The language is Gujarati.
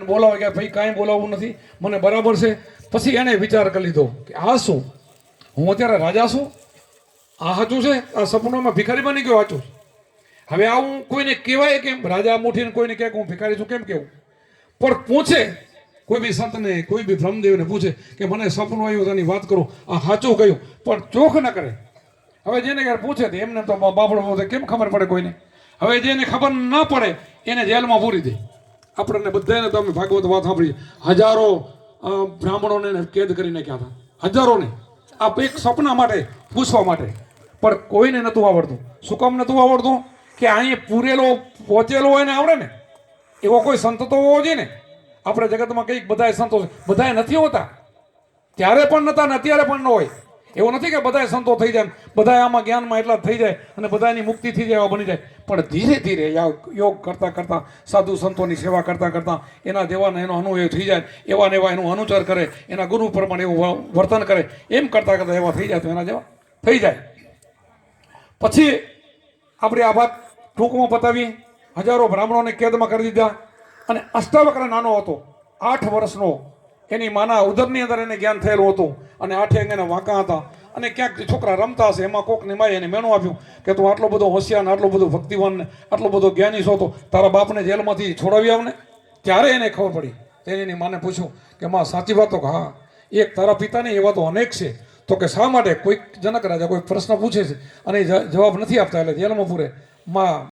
બોલાવે કે ભાઈ કાંઈ બોલાવવું નથી. મને બરાબર છે. પછી એને વિચાર કરી લીધો કે આ શું? હું અત્યારે રાજા છું. આ સાચું છે? આ સપનામાં ભિખારી બની ગયો સાચું હવે આ હું કોઈને કહેવાય કેમ? રાજા મુઠીને કોઈને કહે હું ભિખારી છું, કેમ કેવું? પણ પૂછે. કોઈ બી સંતને, કોઈ બી બ્રહ્મદેવને પૂછે કે મને સપનું આવ્યું તેની વાત કરું. આ સાચું કહ્યું. પણ ચોખ ન કરે. હવે જેને ક્યારે પૂછે એમને તો બાપડો કેમ ખબર પડે કોઈને? હવે જેને ખબર ન પડે, એને જેલમાં પૂરી દે. આપણને બધાને તમે ભાગવત વાત સાંભળી. હજારો બ્રાહ્મણોને કેદ કરી નાખ્યા હતા. હજારોને. આ એક સપના માટે પૂછવા માટે. પણ કોઈને નહોતું આવડતું. શું કામ નહોતું આવડતું? કે અહીં પૂરેલો, પહોંચેલો હોય ને આવડે ને? એવો કોઈ સંત તો હોવો જોઈએ ને? આપણે જગતમાં કંઈક બધાય સંતો છે. બધાય નથી હોતા. ત્યારે પણ નતા ને અત્યારે પણ ન હોય. એવું નથી કે બધાય સંતો થઈ જાય, બધાય આમાં જ્ઞાનમાં એટલા થઈ જાય અને બધાની મુક્તિ થઈ જાય એવા બની જાય. પણ ધીરે ધીરે યોગ કરતા કરતા, સાધુ સંતોની સેવા કરતા કરતા, એના જેવાને એનો અનુભવ થઈ જાય, એવા ને એવા એનું અનુચાર કરે, એના ગુરુ પ્રમાણે એવું વર્તન કરે, એમ કરતા કરતા એવા થઈ જાય તો એના જેવા થઈ જાય. પછી આપણે આ વાત ટૂંકમાં પતાવી હજારો બ્રાહ્મણોને કેદમાં કરી દીધા અને અષ્ટાવક્ર નાનો હતો, આઠ વર્ષનો. એની માના ઉદરની અંદર એને જ્ઞાન થયેલું હતું અને આઠે અંગેના વાંકા હતા. અને ક્યાંક છોકરા રમતા હશે, એમાં કોકની માએ એને મેણું આપ્યું કે તું આટલો બધો હોશિયાર આટલો બધો ભક્તિવાન ને આટલો બધો જ્ઞાની છો તો તારા બાપને જેલમાંથી છોડાવી આવને? ત્યારે એને ખબર પડી. તેને એની માને પૂછ્યું કે, માં, સાચી વાતો હા. એક તારા પિતાની એવા તો અનેક છે. તો કે શા માટે કોઈક જનક રાજા કોઈ પ્રશ્ન પૂછે છે અને જવાબ નથી આપતા એટલે જેલમાં પૂરે? માં